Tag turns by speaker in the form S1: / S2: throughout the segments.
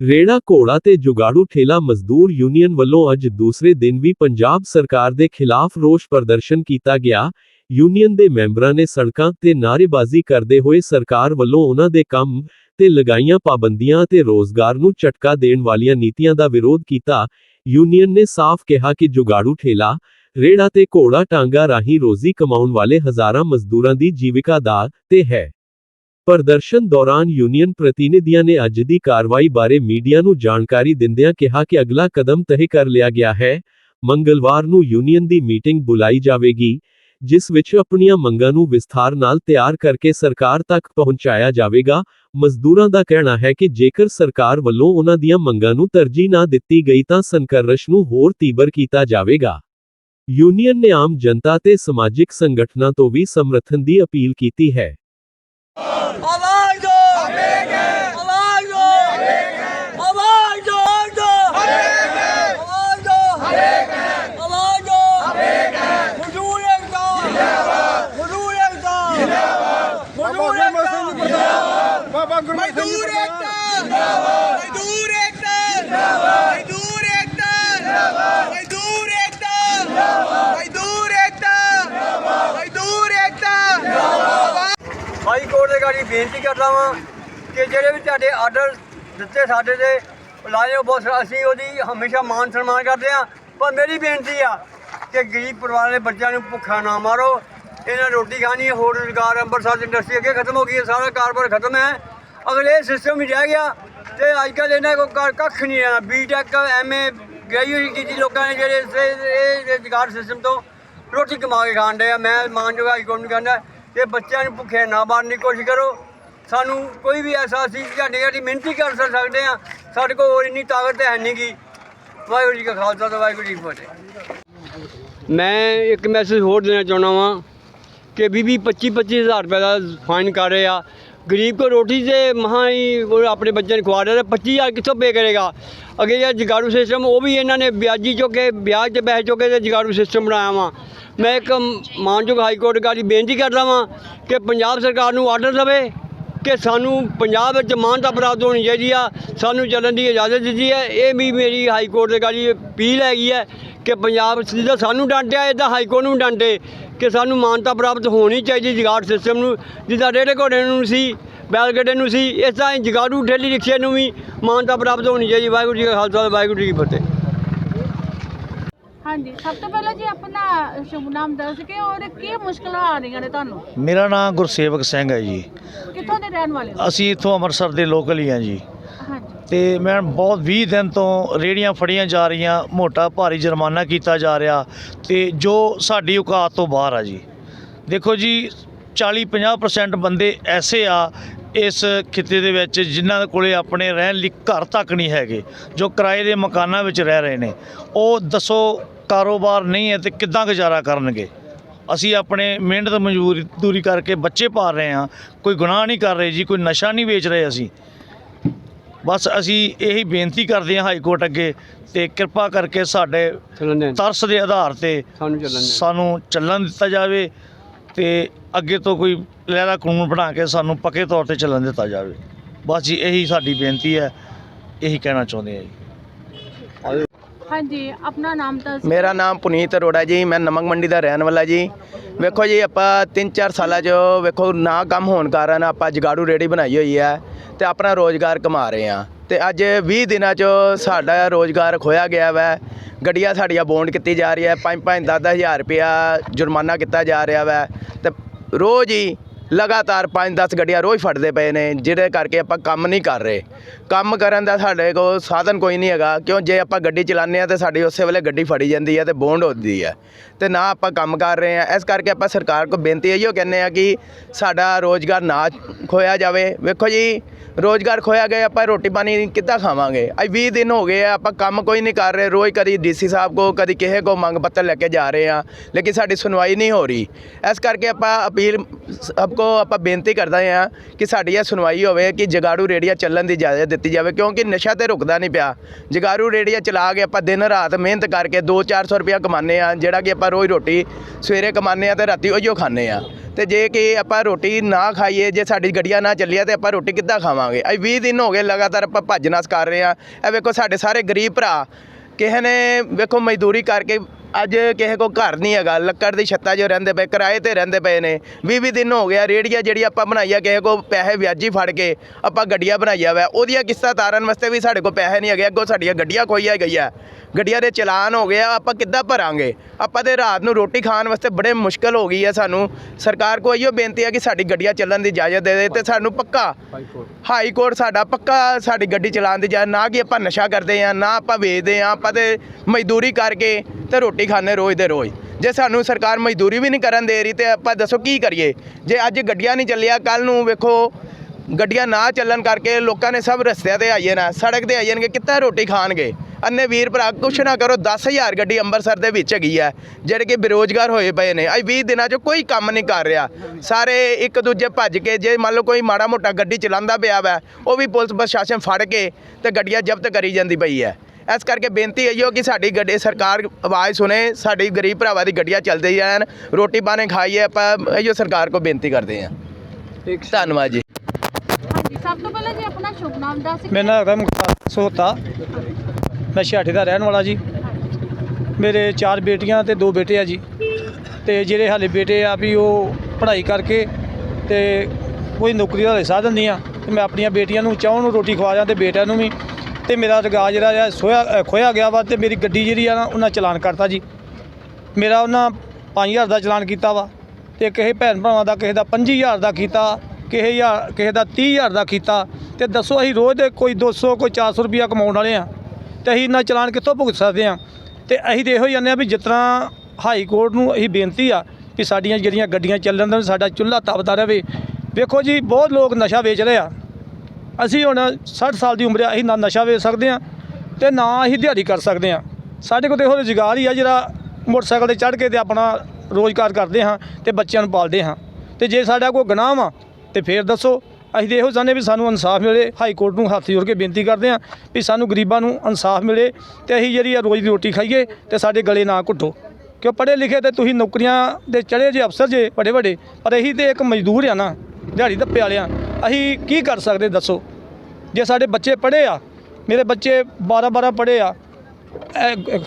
S1: ਰੇੜਾ ਘੋੜਾ ਤੇ ਜੁਗਾੜੂ ਠੇਲਾ ਮਜ਼ਦੂਰ ਯੂਨੀਅਨ ਵੱਲੋਂ ਅੱਜ ਦੂਸਰੇ ਦਿਨ ਵੀ ਪੰਜਾਬ ਸਰਕਾਰ ਦੇ ਖਿਲਾਫ ਰੋਸ ਪ੍ਰਦਰਸ਼ਨ ਕੀਤਾ ਗਿਆ। ਯੂਨੀਅਨ ਦੇ ਮੈਂਬਰਾਂ ਨੇ ਸੜਕਾਂ ਤੇ ਨਾਅਰੇਬਾਜ਼ੀ ਕਰਦੇ ਹੋਏ ਸਰਕਾਰ ਵੱਲੋਂ ਉਹਨਾਂ ਦੇ ਕੰਮ ਤੇ ਲਗਾਈਆਂ ਪਾਬੰਦੀਆਂ ਅਤੇ ਰੋਜ਼ਗਾਰ ਨੂੰ ਝਟਕਾ ਦੇਣ ਵਾਲੀਆਂ ਨੀਤੀਆਂ ਦਾ ਵਿਰੋਧ ਕੀਤਾ। ਯੂਨੀਅਨ ਨੇ ਸਾਫ਼ ਕਿਹਾ ਕਿ ਜੁਗਾੜੂ ਠੇਲਾ, ਰੇੜਾ ਤੇ ਘੋੜਾ ਟਾਂਗਾ ਰਾਹੀਂ ਰੋਜ਼ੀ ਕਮਾਉਣ ਵਾਲੇ ਹਜ਼ਾਰਾਂ ਮਜ਼ਦੂਰਾਂ ਦੀ ਜੀਵਿਕਾ ਦਾ ਤੇ ਹੈ। ਪ੍ਰਦਰਸ਼ਨ ਦੌਰਾਨ ਯੂਨੀਅਨ ਪ੍ਰਤੀਨਿਧੀਆਂ ਨੇ ਅੱਜ ਦੀ ਕਾਰਵਾਈ ਬਾਰੇ ਮੀਡੀਆ ਨੂੰ ਜਾਣਕਾਰੀ ਦਿੰਦਿਆਂ ਕਿਹਾ ਕਿ ਅਗਲਾ ਕਦਮ ਤਹਿ ਕਰ ਲਿਆ ਗਿਆ ਹੈ। ਮੰਗਲਵਾਰ ਨੂੰ ਯੂਨੀਅਨ ਦੀ ਮੀਟਿੰਗ ਬੁਲਾਈ ਜਾਵੇਗੀ, ਜਿਸ ਵਿੱਚ ਆਪਣੀਆਂ ਮੰਗਾਂ ਨੂੰ ਵਿਸਥਾਰ ਨਾਲ ਤਿਆਰ ਕਰਕੇ ਸਰਕਾਰ ਤੱਕ ਪਹੁੰਚਾਇਆ ਜਾਵੇਗਾ। ਮਜ਼ਦੂਰਾਂ ਦਾ ਕਹਿਣਾ ਹੈ ਕਿ ਜੇਕਰ ਸਰਕਾਰ ਵੱਲੋਂ ਉਹਨਾਂ ਦੀਆਂ ਮੰਗਾਂ ਨੂੰ ਤਰਜੀਹ ਨਾ ਦਿੱਤੀ ਗਈ ਤਾਂ ਸੰਘਰਸ਼ ਨੂੰ ਹੋਰ ਤੀਬਰ ਕੀਤਾ ਜਾਵੇਗਾ। ਯੂਨੀਅਨ ਨੇ ਆਮ ਜਨਤਾ ਤੇ ਸਮਾਜਿਕ ਸੰਗਠਨਾਂ ਤੋਂ ਵੀ ਸਮਰਥਨ ਦੀ ਅਪੀਲ ਕੀਤੀ ਹੈ
S2: ਆਵਾਜ਼ ਦੋ ਆਵਾਜ਼ ਦੋ ਆਵਾਜ਼ ਦੋ ਆਵਾਜ਼ ਦੋ ਆਵਾਜ਼ ਦੋ ਆਵਾਜ਼ ਦੋ ਮਜ਼ਦੂਰ ਏਕਤਾ ਮਜ਼ਦੂਰ ਏਕਤਾ ਮਜ਼ਦੂਰ ਏਕਤਾ
S3: ਬਾਬਾ ਗੁਰਮਤਿ
S2: ਮਜ਼ਦੂਰ ਏਕਤਾ ਮਜ਼ਦੂਰ ਏਕਤਾ ਮਜ਼ਦੂਰ ਏਕਤਾ ਮਜ਼ਦੂਰ ਏਕਤਾ ਮਜ਼ਦੂਰ ਏਕਤਾ ਮਜ਼ਦੂਰ ਏਕਤਾ ਹਾਈ ਕੋਰਟ ਦੇ ਗਾੜੀ ਬੇਨਤੀ ਕਰਦਾ ਵਾਂ ਕਿ ਜਿਹੜੇ ਵੀ ਤੁਹਾਡੇ ਆਰਡਰ ਦਿੱਤੇ ਸਾਡੇ ਦੇ ਲਾਏ ਉਹ ਬਹੁਤ ਅਸੀਂ ਉਹਦੀ ਹਮੇਸ਼ਾ ਮਾਨ ਸਨਮਾਨ ਕਰਦੇ ਆ ਪਰ ਮੇਰੀ ਬੇਨਤੀ ਆ ਕਿ ਗਰੀਬ ਪਰਿਵਾਰ ਦੇ ਬੱਚਿਆਂ ਨੂੰ ਭੁੱਖਾ ਨਾ ਮਾਰੋ। ਇਹਨਾਂ ਰੋਟੀ ਖਾਣੀ ਹੋਰ ਰੁਜ਼ਗਾਰ ਅੰਮ੍ਰਿਤਸਰ ਦੀ ਇੰਡਸਟਰੀ ਅੱਗੇ ਖਤਮ ਹੋ ਗਈ ਹੈ, ਸਾਰਾ ਕਾਰੋਬਾਰ ਖਤਮ ਹੈ। ਅਗਰ ਇਹ ਸਿਸਟਮ ਹੀ ਰਹਿ ਗਿਆ ਤੇ ਅੱਜ ਕੱਲ੍ਹ ਇਹਨਾਂ ਕੋਲ ਕੱਖ ਨਹੀਂ ਰਹਿਣਾ ਬੀਟੈਕ ਐਮਏ ਗ੍ਰੈਜੂਏਸ਼ਨ ਕੀਤੀ ਲੋਕਾਂ ਨੇ ਜਿਹੜੇ ਇਹ ਰੁਜ਼ਗਾਰ ਸਿਸਟਮ ਤੋਂ ਰੋਟੀ ਕਮਾ ਕੇ ਖਾਣ ਦੇ ਆ। ਮੈਂ ਮਾਨਯੋਗ ਹਾਈ ਕੋਰਟ ਨੂੰ ਕਹਿੰਦਾ ਕਿ ਬੱਚਿਆਂ ਨੂੰ ਭੁੱਖੇ ਨਾ ਮਾਰਨ ਦੀ ਕੋਸ਼ਿਸ਼ ਕਰੋ। ਸਾਨੂੰ ਕੋਈ ਵੀ ਐਸਾ ਅਸੀਂ ਤੁਹਾਡੇ ਘੜੀ ਮਿਹਨਤੀ ਕਰ ਸਕਦੇ ਆ ਸਾਡੇ ਕੋਲ ਇੰਨੀ ਤਾਕਤ ਤਾਂ ਹੈ ਨਹੀਂ ਗੀ। ਵਾਹਿਗੁਰੂ ਜੀ ਕਾ ਖਾਲਸਾ ਤੇ ਵਾਹਿਗੁਰੂ ਜੀ ਕੀ ਫਤਿਹ। ਮੈਂ ਇੱਕ ਮੈਸੇਜ ਹੋਰ ਦੇਣਾ ਚਾਹੁੰਦਾ ਵਾਂ ਕਿ 20 25 25000 ਰੁਪਏ ਦਾ ਫਾਈਨ ਕਰ ਰਹੇ। ਆ ਗਰੀਬ ਕੋ ਰੋਟੀ ਤੇ ਮਹਾਂ ਹੀ ਆਪਣੇ ਬੱਚਿਆਂ ਨੂੰ ਖਵਾ ਰਿਹਾ ਤੇ 25000 ਕਿੱਥੋਂ ਪੇ ਕਰੇਗਾ? ਅਗੇ ਇਹ ਜਗਾੜੂ ਸਿਸਟਮ ਉਹ ਵੀ ਇਹਨਾਂ ਨੇ ਵਿਆਜੀ ਚੁੱਕੇ, ਵਿਆਜ ਤੇ ਬਹਿ ਚੁੱਕੇ ਤੇ ਜਗਾੜੂ ਸਿਸਟਮ ਬਣਾਇਆ ਵਾ। ਮੈਂ ਇੱਕ ਮਾਨਯੋਗ ਹਾਈ ਕੋਰਟ ਗਾੜੀ ਬੇਨਤੀ ਕਰਦਾ ਵਾਂ ਕਿ ਪੰਜਾਬ ਸਰਕਾਰ ਨੂੰ ਆਰਡਰ ਦੇਵੇ। ਕਿ ਸਾਨੂੰ ਪੰਜਾਬ ਵਿੱਚ ਮਾਨਤਾ ਪ੍ਰਾਪਤ ਹੋਣੀ ਚਾਹੀਦੀ ਆ, ਸਾਨੂੰ ਚੱਲਣ ਦੀ ਇਜਾਜ਼ਤ ਦਿੱਤੀ ਹੈ। ਇਹ ਵੀ ਮੇਰੀ ਹਾਈ ਕੋਰਟ ਦੇ ਗਾੜੀ ਅਪੀਲ ਹੈਗੀ ਹੈ ਕਿ ਪੰਜਾਬ ਜਿੱਦਾਂ ਸਾਨੂੰ ਡਾਂਟਿਆ ਇਦਾਂ ਹਾਈ ਕੋਰਟ ਨੂੰ ਡਾਂਟੇ ਕਿ ਸਾਨੂੰ ਮਾਨਤਾ ਪ੍ਰਾਪਤ ਹੋਣੀ ਚਾਹੀਦੀ ਜਗਾੜ ਸਿਸਟਮ ਨੂੰ, ਜਿੱਦਾਂ ਰੇੜੇ ਘੋੜੇ ਨੂੰ ਸੀ, ਬੈਲ ਗੱਡੇ ਨੂੰ ਸੀ, ਇਸ ਤਰ੍ਹਾਂ ਹੀ ਜਗਾੜੂ ਠੇਲੀ ਰਿਕਸ਼ੇ ਨੂੰ ਵੀ ਮਾਨਤਾ ਪ੍ਰਾਪਤ ਹੋਣੀ ਚਾਹੀਦੀ। ਵਾਹਿਗੁਰੂ ਜੀ ਕਾ ਖਾਲਸਾ, ਵਾਹਿਗੁਰੂ ਜੀ ਕੀ ਫਤਿਹ।
S4: ਹਾਂਜੀ ਸਭ ਤੋਂ ਪਹਿਲਾਂ ਜੀ ਆਪਣਾ ਸ਼ੁਭ ਨਾਮ ਦੱਸ ਕੇ ਔਰ ਕੀ ਮੁਸ਼ਕਲਾਂ ਆ ਰਹੀਆਂ ਨੇ ਤੁਹਾਨੂੰ?
S3: ਮੇਰਾ ਨਾਮ ਗੁਰਸੇਵਕ ਸਿੰਘ ਹੈ ਜੀ।
S4: ਕਿੱਥੋਂ ਦੇ ਰਹਿਣ ਵਾਲੇ ਹੋ?
S3: ਅਸੀਂ ਇੱਥੋਂ ਅੰਮ੍ਰਿਤਸਰ ਦੇ ਲੋਕਲ ਹੀ ਹਾਂ ਜੀ।
S4: ਹਾਂਜੀ।
S3: ਤੇ ਮੈਂ ਬਹੁਤ 20 ਦਿਨ ਤੋਂ ਰੇੜੀਆਂ ਫੜੀਆਂ ਜਾ ਰਹੀਆਂ ਮੋਟਾ ਭਾਰੀ ਜੁਰਮਾਨਾ ਕੀਤਾ ਜਾ ਰਿਹਾ ਤੇ ਜੋ ਸਾਡੀ ਔਕਾਤ ਤੋਂ ਬਾਹਰ ਆ ਜੀ। ਦੇਖੋ ਜੀ 40-50% ਬੰਦੇ ਐਸੇ ਆ ਇਸ ਖਿੱਤੇ ਦੇ ਵਿੱਚ ਜਿਨ੍ਹਾਂ ਕੋਲੇ ਆਪਣੇ ਰਹਿਣ ਲਈ ਘਰ ਤੱਕ ਨਹੀਂ ਹੈਗੇ ਜੋ ਕਿਰਾਏ ਦੇ ਮਕਾਨਾਂ ਵਿੱਚ ਰਹਿ ਰਹੇ ਨੇ ਉਹ ਦੱਸੋ ਕਾਰੋਬਾਰ ਨਹੀਂ ਹੈ ਤੇ ਕਿੱਦਾਂ ਗੁਜ਼ਾਰਾ ਕਰਨਗੇ? ਅਸੀਂ ਆਪਣੇ ਮਿਹਨਤ ਮਜ਼ਦੂਰੀ ਦੂਰੀ ਕਰਕੇ ਬੱਚੇ ਪਾਲ ਰਹੇ ਹਾਂ ਕੋਈ ਗੁਨਾਹ ਨਹੀਂ ਕਰ ਰਹੇ ਜੀ ਕੋਈ ਨਸ਼ਾ ਨਹੀਂ ਵੇਚ ਰਹੇ ਅਸੀਂ। ਬਸ ਅਸੀਂ ਇਹੀ ਬੇਨਤੀ ਕਰਦੇ ਹਾਂ ਹਾਈ ਕੋਰਟ ਅੱਗੇ ਤੇ ਕਿਰਪਾ ਕਰਕੇ ਸਾਡੇ ਤਰਸ ਦੇ ਆਧਾਰ ਤੇ
S2: ਸਾਨੂੰ ਚੱਲਣ
S3: ਸਾਨੂੰ ਚੱਲਣ ਦਿੱਤਾ ਜਾਵੇ ਤੇ ਅੱਗੇ ਤੋਂ ਕੋਈ ਲਹਿਰਾ ਕਾਨੂੰਨ ਬਣਾ ਕੇ ਸਾਨੂੰ ਪੱਕੇ ਤੌਰ ਤੇ ਚੱਲਣ ਦਿੱਤਾ ਜਾਵੇ। ਬਸ ਜੀ ਇਹੀ ਸਾਡੀ ਬੇਨਤੀ ਹੈ। ਇਹੀ ਕਹਿਣਾ ਚਾਹੁੰਦੇ ਹਾਂ ਜੀ।
S4: ਹਾਂਜੀ ਆਪਣਾ ਨਾਮ ਦੱਸ।
S5: ਮੇਰਾ ਨਾਮ ਪੁਨੀਤ ਅਰੋੜਾ ਜੀ ਮੈਂ ਨਮਕ ਮੰਡੀ ਦਾ ਰਹਿਣ ਵਾਲਾ ਜੀ। ਵੇਖੋ ਜੀ ਆਪਾਂ 3-4 ਸਾਲਾਂ 'ਚ ਵੇਖੋ ਨਾ ਕੰਮ ਹੋਣ ਕਾਰਨ ਆਪਾਂ ਜਗਾੜੂ ਰੇੜੀ ਬਣਾਈ ਹੋਈ ਹੈ ਤੇ ਆਪਣਾ ਰੋਜ਼ਗਾਰ ਕਮਾ ਰਹੇ ਹਾਂ। ਤੇ ਅੱਜ 20 ਦਿਨਾਂ 'ਚ ਸਾਡਾ ਰੋਜ਼ਗਾਰ ਖੋਇਆ ਗਿਆ ਵੈ। ਗੱਡੀਆਂ ਸਾਡੀਆਂ ਬੌਂਡ ਕੀਤੀ ਜਾ ਰਹੀ ਹੈ। 5-5 10-10 ਹਜ਼ਾਰ ਰੁਪਇਆ ਜੁਰਮਾਨਾ ਕੀਤਾ ਜਾ ਰਿਹਾ ਵੈ। ਤੇ ਰੋਜ਼ ਹੀ ਲਗਾਤਾਰ 5-10 ਗੱਡੀਆਂ ਰੋਜ਼ ਫੜਦੇ ਪਏ ਨੇ ਜਿਹਦੇ ਕਰਕੇ ਆਪਾਂ ਕੰਮ ਨਹੀਂ ਕਰ ਰਹੇ। ਕੰਮ ਕਰਨ ਦਾ ਸਾਡੇ ਕੋਲ ਸਾਧਨ ਕੋਈ ਨਹੀਂ ਹੈਗਾ। ਕਿਉਂ? ਜੇ ਆਪਾਂ ਗੱਡੀ ਚਲਾਉਂਦੇ ਆ ਤੇ ਸਾਡੀ ਉਸੇ ਵੇਲੇ ਗੱਡੀ ਫੜੀ ਜਾਂਦੀ ਹੈ ਤੇ ਬੌਂਡ ਹੁੰਦੀ ਹੈ। ਤੇ ਨਾ ਆਪਾਂ ਕੰਮ ਕਰ ਰਹੇ ਆ ਇਸ ਕਰਕੇ ਆਪਾਂ ਸਰਕਾਰ ਕੋਲ ਬੇਨਤੀ ਇਹੋ ਕਹਿੰਦੇ ਆ ਕਿ ਸਾਡਾ ਰੋਜ਼ਗਾਰ ਨਾ ਖੋਇਆ ਜਾਵੇ। ਵੇਖੋ ਜੀ, ਰੋਜ਼ਗਾਰ ਖੋਇਆ ਗਿਆ, ਆਪਾਂ ਰੋਟੀ ਪਾਣੀ ਕਿੱਦਾਂ ਖਾਵਾਂਗੇ? ਅੱਜ 20 ਦਿਨ ਹੋ ਗਏ ਆ, ਆਪਾਂ ਕੰਮ ਕੋਈ ਨਹੀਂ ਕਰ ਰਹੇ। ਰੋਜ਼ ਕਦੀ ਡੀਸੀ ਸਾਹਿਬ ਕੋ ਕਦੀ ਕਿਸੇ ਕੋ ਮੰਗ ਪੱਤਰ ਲੈ ਕੇ ਜਾ ਰਹੇ ਆ ਲੇਕਿਨ ਸਾਡੀ ਸੁਣਵਾਈ ਨਹੀਂ ਹੋ ਰਹੀ। ਇਸ ਕਰਕੇ ਆਪਾਂ ਅਪੀਲ ਸਭ ਕੋ ਆਪਾਂ ਬੇਨਤੀ ਕਰਦੇ ਆ ਕਿ ਸਾਡੀ ਇਹ ਸੁਣਵਾਈ ਹੋਵੇ ਕਿ ਜਗਾੜੂ ਰੇੜੀਆਂ ਚੱਲਣ ਦੀ ਇਜਾਜ਼ਤ ਦਿੱਤੀ ਜਾਵੇ, ਕਿਉਂਕਿ ਨਸ਼ਾ ਤੇ ਰੁਕਦਾ ਨਹੀਂ ਪਿਆ। ਜਗਾਰੂ ਰੇੜੀਆਂ ਚਲਾ ਕੇ ਆਪਾਂ ਦਿਨ ਰਾਤ ਮਿਹਨਤ ਕਰਕੇ 2-400 ਰੁਪਇਆ ਕਮਾਉਂਦੇ ਆ ਜਿਹੜਾ ਕਿ ਆਪਾਂ ਰੋਜ਼ ਰੋਟੀ ਸਵੇਰੇ ਕਮਾਉਂਦੇ ਆ ਤੇ ਰਾਤੀ ਉਹੀਓ ਖਾਂਦੇ ਆ ਤੇ ਜੇ ਕਿ ਆਪਾਂ ਰੋਟੀ ਨਾ ਖਾਈਏ, ਜੇ ਸਾਡੀ ਗੱਡੀਆਂ ਨਾ ਚੱਲੀਆਂ ਤੇ ਆਪਾਂ ਰੋਟੀ ਕਿੱਦਾਂ ਖਾਵਾਂਗੇ? ਅੱਜ 20 ਦਿਨ ਹੋ ਗਏ ਲਗਾਤਾਰ ਆਪਾਂ ਭੱਜ ਨਸ ਕਰ ਰਹੇ ਆ ਇਹ ਵੇਖੋ ਸਾਡੇ ਸਾਰੇ ਗਰੀਬ ਭਰਾ, ਕਿਸੇ ਨੇ ਵੇਖੋ ਮਜ਼ਦੂਰੀ ਕਰਕੇ ਅੱਜ ਕਿਸੇ ਕੋ ਘਰ ਨਹੀਂ ਹੈਗਾ, ਲੱਕੜ ਦੀ ਛੱਤਾਂ 'ਚ ਰਹਿੰਦੇ ਪਏ, ਕਿਰਾਏ ਤੇ ਰਹਿੰਦੇ ਪਏ ਨੇ। 20 20 ਦਿਨ ਹੋ ਗਿਆ ਰੇੜੀਆਂ ਜਿਹੜੀ ਆਪਾਂ ਬਣਾਈਆਂ ਕਿਸੇ ਕੋ ਪੈਸੇ ਵਿਆਜੀ ਫੜ ਕੇ ਆਪਾਂ ਗੱਡੀਆਂ ਬਣਾਈਆਂ ਵਾ। ਉਹਦੀਆਂ ਕਿਸ਼ਤਾਂ ਤਾਰਨ ਵਾਸਤੇ ਵੀ ਸਾਡੇ ਕੋਲ ਪੈਸੇ ਨਹੀਂ ਹੈਗੇ, ਅੱਗੋਂ ਸਾਡੀਆਂ ਗੱਡੀਆਂ ਖੋਈਆਂ ਗਈਆਂ। ਗੱਡੀਆਂ ਦੇ ਚਲਾਨ ਹੋ ਗਏ ਆ, ਆਪਾਂ ਕਿੱਦਾਂ ਭਰਾਂਗੇ? ਆਪਾਂ ਤੇ ਰਾਤ ਨੂੰ ਰੋਟੀ ਖਾਣ ਵਾਸਤੇ ਬੜੇ ਮੁਸ਼ਕਲ ਹੋ ਗਈ ਹੈ ਸਾਨੂੰ। ਸਰਕਾਰ ਕੋ ਇਹੋ ਬੇਨਤੀ ਹੈ ਕਿ ਸਾਡੀ ਗੱਡੀਆਂ ਚੱਲਣ ਦੀ ਇਜਾਜ਼ਤ ਦੇ ਦੇ ਤੇ ਸਾਨੂੰ ਪੱਕਾ ਹਾਈ ਕੋਰਟ ਸਾਡਾ ਪੱਕਾ ਸਾਡੀ ਗੱਡੀ ਚਲਾਉਣ ਦੀ ਇਜਾਜ਼ਤ, ਨਾ ਕਿ ਆਪਾਂ ਨਸ਼ਾ ਕਰਦੇ ਆ, ਨਾ ਆਪਾਂ ਵੇਚਦੇ ਆ, ਆਪਾਂ ਤੇ ਮਜ਼ਦੂਰੀ ਕਰਕੇ ਤੇ ਰੋਟੀ ਰੋਟੀ ਖਾਂਦੇ ਰੋਜ਼ ਦੇ ਰੋਜ਼। ਜੇ ਸਾਨੂੰ ਸਰਕਾਰ ਮਜ਼ਦੂਰੀ ਵੀ ਨਹੀਂ ਕਰਨ ਦੇ ਰਹੀ ਤੇ ਆਪਾਂ ਦੱਸੋ ਕੀ ਕਰੀਏ? ਜੇ ਅੱਜ ਗੱਡੀਆਂ ਨਹੀਂ ਚੱਲਿਆ ਕੱਲ ਨੂੰ ਵੇਖੋ ਗੱਡੀਆਂ ਨਾ ਚੱਲਣ ਕਰਕੇ ਲੋਕਾਂ ਨੇ ਸਭ ਰਸਤਿਆਂ ਤੇ ਆਈਏ ਨਾ, ਸੜਕ ਤੇ ਆਈਏ, ਕਿੱਥੇ ਰੋਟੀ ਖਾਣਗੇ? ਅੰਨੇ ਵੀਰ ਭਰਾ, ਕੁਛ ਨਾ ਕਰੋ 10000 ਗੱਡੀ ਅੰਮ੍ਰਿਤਸਰ ਦੇ ਵਿੱਚ ਹੈਗੀ ਹੈ ਜਿਹੜੇ ਕਿ ਬੇਰੋਜ਼ਗਾਰ ਹੋਏ ਪਏ ਨੇ। ਅੱਜ 20 ਦਿਨਾਂ 'ਚ ਕੋਈ ਕੰਮ ਨਹੀਂ ਕਰ ਰਿਹਾ। ਸਾਰੇ ਇੱਕ ਦੂਜੇ ਭੱਜ ਕੇ, ਜੇ ਮੰਨ ਲਓ ਕੋਈ ਮਾੜਾ ਮੋਟਾ ਗੱਡੀ ਚਲਾਉਂਦਾ ਪਿਆ ਵਾ, ਉਹ ਵੀ ਪੁਲਿਸ ਪ੍ਰਸ਼ਾਸਨ ਫੜ ਕੇ ਤੇ ਗੱਡੀਆਂ ਜ਼ਬਤ ਕਰੀ ਜਾਂਦੀ ਪਈ ਹੈ। ਇਸ ਕਰਕੇ ਬੇਨਤੀ ਇਹੋ ਕਿ ਸਾਡੀ ਗੱਡੀ ਸਰਕਾਰ ਆਵਾਜ਼ ਸੁਣੇ ਸਾਡੀ ਗਰੀਬ ਭਰਾਵਾਂ ਦੀ ਗੱਡੀਆਂ ਚੱਲਦੀ ਜਾਣ ਰੋਟੀ ਪਾਣੀ ਖਾਈਏ ਆਪਾਂ ਇਹੋ ਸਰਕਾਰ ਕੋ ਬੇਨਤੀ ਕਰਦੇ ਹਾਂ। ਧੰਨਵਾਦ ਜੀ।
S4: ਹਾਂਜੀ ਸਭ ਤੋਂ ਪਹਿਲਾਂ ਜੀ ਆਪਣਾ ਸ਼ੁਭ ਨਾਮ ਦੱਸ
S6: ਮੇਰਾ ਨਾਮ ਹੈਗਾ ਮੁਖਤਾਰ ਸੋਤਾ। ਮੈਂ ਛਿਆਠੇ ਦਾ ਰਹਿਣ ਵਾਲਾ ਜੀ। ਮੇਰੇ ਚਾਰ ਬੇਟੀਆਂ ਤੇ ਦੋ ਬੇਟੇ ਆ ਜੀ। ਤੇ ਜਿਹੜੇ ਹਾਲੇ ਬੇਟੇ ਆ ਵੀ ਉਹ ਪੜ੍ਹਾਈ ਕਰਕੇ ਤੇ ਕੋਈ ਨੌਕਰੀ ਦਾ ਸਾਧਨ ਨਹੀਂ ਆ। ਤੇ ਮੈਂ ਆਪਣੀਆਂ ਬੇਟੀਆਂ ਨੂੰ ਚਾਹਣ ਨੂੰ ਰੋਟੀ ਖਵਾ ਜਾਂ ਤੇ ਬੇਟਿਆਂ ਨੂੰ ਵੀ ਤੇ ਮੇਰਾ ਰੁਜ਼ਗਾਰ ਜਿਹੜਾ ਆ, ਸੋਇਆ ਖੋਇਆ ਗਿਆ ਵਾ ਤੇ ਮੇਰੀ ਗੱਡੀ ਜਿਹੜੀ ਆ ਨਾ, ਉਹਨਾਂ ਚਲਾਨ ਕਰਤਾ ਜੀ। ਮੇਰਾ ਉਹਨਾਂ 5000 ਦਾ ਚਲਾਨ ਕੀਤਾ ਵਾ ਤੇ ਕਿਸੇ ਭੈਣ ਭਰਾਵਾਂ ਦਾ, ਕਿਸੇ ਦਾ 25000 ਦਾ ਕੀਤਾ, ਕਿਸੇ ਹਜ਼ਾਰ, ਕਿਸੇ ਦਾ 30000 ਦਾ ਕੀਤਾ ਤੇ ਦੱਸੋ ਅਸੀਂ ਰੋਜ਼ ਦੇ ਕੋਈ 200 ਕੋਈ 400 ਰੁਪਿਆ ਕਮਾਉਣ ਵਾਲੇ ਆ ਤੇ ਅਸੀਂ ਇੰਨਾ ਚਲਾਨ ਕਿੱਥੋਂ ਭੁਗਤ ਸਕਦੇ ਆ? ਤੇ ਅਸੀਂ ਤੇ ਇਹੋ ਹੀ ਜਾਂਦੇ ਆ ਵੀ ਜਿਸ ਤਰ੍ਹਾਂ ਹਾਈ ਕੋਰਟ ਨੂੰ ਅਸੀਂ ਬੇਨਤੀ ਆ ਵੀ ਸਾਡੀਆਂ ਜਿਹੜੀਆਂ ਗੱਡੀਆਂ ਚੱਲਣ ਦੇਣ ਸਾਡਾ ਚੁੱਲ੍ਹਾ ਤਪਦਾ ਰਹੇ। ਵੇਖੋ ਜੀ, ਬਹੁਤ ਲੋਕ ਨਸ਼ਾ ਵੇਚ ਰਹੇ ਆ। ਅਸੀਂ ਹੁਣ 60 ਸਾਲ ਦੀ ਉਮਰ ਆ, ਅਸੀਂ ਨਾ ਨਸ਼ਾ ਵੇਚ ਸਕਦੇ ਆ ਤੇ ਨਾ ਅਸੀਂ ਦਿਹਾੜੀ ਕਰ ਸਕਦੇ ਆ। ਸਾਡੇ ਕੋਲ ਤੇ ਇਹੋ ਰੁਜ਼ਗਾਰ ਹੀ ਆ ਜਿਹੜਾ ਮੋਟਰਸਾਈਕਲ ਤੇ ਚੜ੍ਹ ਕੇ ਤੇ ਆਪਣਾ ਰੋਜ਼ਗਾਰ ਕਰਦੇ ਹਾਂ ਤੇ ਬੱਚਿਆਂ ਨੂੰ ਪਾਲਦੇ ਹਾਂ। ਤੇ ਜੇ ਸਾਡਾ ਕੋਈ ਗੁਨਾਹ ਵਾ, ਤੇ ਫੇਰ ਦੱਸੋ, ਅਸੀਂ ਤੇ ਇਹੋ ਚਾਹੁੰਦੇ ਵੀ ਸਾਨੂੰ ਇਨਸਾਫ ਮਿਲੇ, ਹਾਈ ਕੋਰਟ ਨੂੰ ਹੱਥ ਜੋੜ ਕੇ ਬੇਨਤੀ ਕਰਦੇ ਹਾਂ ਵੀ ਸਾਨੂੰ ਗਰੀਬਾਂ ਨੂੰ ਇਨਸਾਫ ਮਿਲੇ ਤੇ ਅਸੀਂ ਜਿਹੜੀ ਆ ਰੋਜ਼ ਦੀ ਰੋਟੀ ਖਾਈਏ ਤੇ ਸਾਡੇ ਗਲੇ ਨਾ ਘੁੱਟੋ। ਕਿਉਂ ਪੜ੍ਹੇ ਲਿਖੇ ਤੇ ਤੁਸੀਂ ਨੌਕਰੀਆਂ ਦੇ ਚੜੇ ਜੇ ਅਫਸਰ ਜੇ ਵੱਡੇ ਵੱਡੇ ਪਰ ਇਹੀ ਤੇ ਇੱਕ ਮਜ਼ਦੂਰ ਆ ਨਾ। ਦਿਹਾੜੀ ਧੱਪੇ ਵਾਲਿਆਂ, ਅਸੀਂ ਕੀ ਕਰ ਸਕਦੇ ਦੱਸੋ? ਜੇ ਸਾਡੇ ਬੱਚੇ ਪੜ੍ਹੇ ਆ, ਮੇਰੇ ਬੱਚੇ 12 12 ਪੜ੍ਹੇ ਆ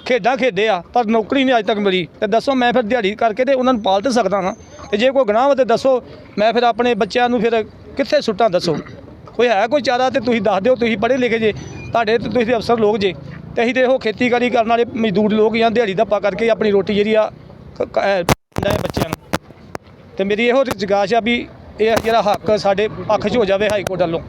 S6: ਖੇਡਾਂ ਖੇਡੇ ਆ, ਪਰ ਨੌਕਰੀ ਨਹੀਂ ਅਜੇ ਤੱਕ ਮਿਲੀ, ਤੇ ਦੱਸੋ ਮੈਂ ਫਿਰ ਦਿਹਾੜੀ ਕਰਕੇ ਤੇ ਉਹਨਾਂ ਨੂੰ ਪਾਲ ਤੇ ਸਕਦਾ ਹਾਂ ਤੇ ਜੇ ਕੋਈ ਗੁਨਾਹ ਵਾ ਤੇ ਦੱਸੋ, ਮੈਂ ਫਿਰ ਆਪਣੇ ਬੱਚਿਆਂ ਨੂੰ ਫਿਰ ਕਿੱਥੇ ਸੁੱਟਾਂ ਦੱਸੋ? ਕੋਈ ਹੈ ਕੋਈ ਚਾਰਾ ਤੇ ਤੁਸੀਂ ਦੱਸ ਦਿਓ, ਤੁਸੀਂ ਪੜ੍ਹੇ ਲਿਖੇ ਜੇ, ਤੁਹਾਡੇ ਤੇ ਤੁਸੀਂ ਅਫਸਰ ਲੋਕ ਜੇ, ਤੇ ਅਸੀਂ ਤੇ ਇਹੋ ਖੇਤੀਕਾੜੀ ਕਰਨ ਵਾਲੇ ਮਜ਼ਦੂਰ ਲੋਕ ਜਾਂ ਦਿਹਾੜੀ ਧੱਪਾ ਕਰਕੇ ਆਪਣੀ ਰੋਟੀ ਜਿਹੜੀ ਆ ਬੱਚਿਆਂ ਨੂੰ। ਤੇ ਮੇਰੀ ਇਹੋ ਰਿਗਾਸ਼ ਆ ਵੀ ਇਹ ਜਿਹੜਾ ਹੱਕ ਸਾਡੇ ਪੱਖ 'ਚ ਹੋ ਜਾਵੇ ਹਾਈ ਕੋਰਟ ਵੱਲੋਂ।